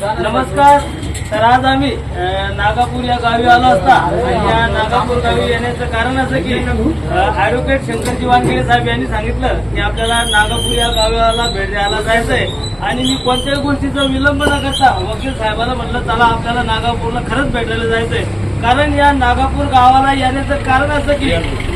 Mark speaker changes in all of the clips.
Speaker 1: नमस्कार. तर आज आम्ही नागापूर या गावी आलो असता. आणि या नागापूर गावी येण्याचं कारण असं की ऍडव्होकेट शंकरजी वानखेडे साहेब यांनी सांगितलं की आपल्याला नागापूर या गावाला भेट द्यायला जायचंय. आणि मी कोणत्याही गोष्टीचा विलंब न करता वकील साहेबाला म्हटलं चला आपल्याला नागापूरला खरंच भेटायला जायचंय. कारण या नागापूर गावाला येण्याचं कारण असं की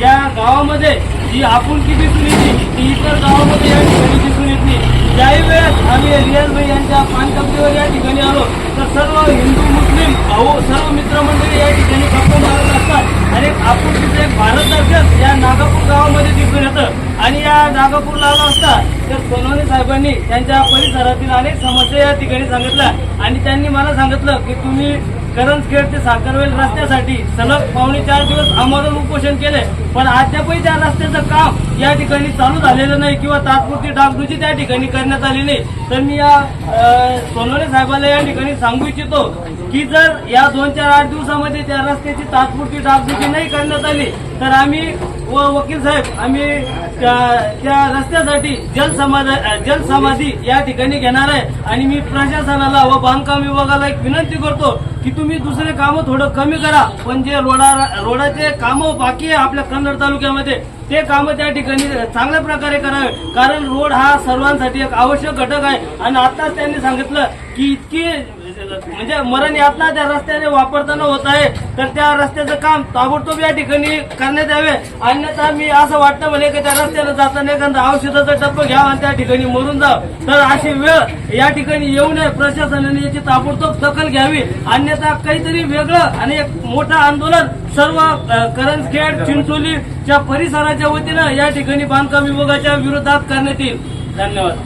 Speaker 1: या गावामध्ये जी आपुलकी दिसून येते ती इतर गावामध्ये या ठिकाणी दिसून येते त्याही ज्याही वेळेस आम्ही रियाज भाई यांच्या पानकपडीवर या ठिकाणी आलो तर सर्व हिंदू मुस्लिम भाऊ सर्व मित्रमंडळी या ठिकाणी गप्पा मारत असतात आणि आपुलकीचं एक भारत दर्शन या नागापूर गावामध्ये दिसून येतं. आणि या नागापूरला आलो असता तर सोनवणे साहेबांनी त्यांच्या परिसरातील अनेक समस्या या ठिकाणी सांगितल्या. आणि त्यांनी मला सांगितलं की तुम्ही करंजखेड ते साखरवेल रस्त्यासाठी सलग पावणे चार दिवस आमरण उपोषण केले. पण अद्यापही त्या रस्त्याचं काम या ठिकाणी चालू झालेलं नाही किंवा तात्पुरती डागडुजी त्या ठिकाणी करण्यात आली नाही. तर मी या सोनवणे साहेबाला या ठिकाणी सांगू इच्छितो की जर या दोन चार आठ दिवसामध्ये त्या रस्त्याची तात्पुरती डागडुजी नाही करण्यात आली तर आम्ही व वकील साहेब आम्ही त्या त्या रस्त्यासाठी जलसमाधी जलसमाधी या ठिकाणी घेणार आहे. आणि मी प्रशासनाला व बांधकाम विभागाला एक विनंती करतो की तुम्ही दुसरे कामं थोडं कमी करा. पण जे रोडा रोडाचे कामं बाकी आहे आपल्या कन्नड तालुक्यामध्ये ते कामं त्या ठिकाणी चांगल्या प्रकारे करावे. कारण रोड हा सर्वांसाठी एक आवश्यक घटक आहे. आणि आताच त्यांनी सांगितलं की इतकी म्हणजे मरण यातना त्या रस्त्याने वापरताना होत आहे तर त्या रस्त्याचं काम ताबडतोब या ठिकाणी करण्यात यावे. अन्यथा मी असं वाटतं म्हणे की त्या रस्त्याला जाताना एखादा औषधाचा टप्प घ्या आणि त्या ठिकाणी मरून जा. तर अशी वेळ या ठिकाणी येऊ नये. प्रशासनाने याची ताबडतोब दखल घ्यावी. अन्यथा काहीतरी वेगळं आणि एक मोठं आंदोलन सर्व करंजखेड चिंचोलीच्या परिसराच्या वतीनं या ठिकाणी बांधकाम विभागाच्या विरोधात करण्यात येईल. धन्यवाद.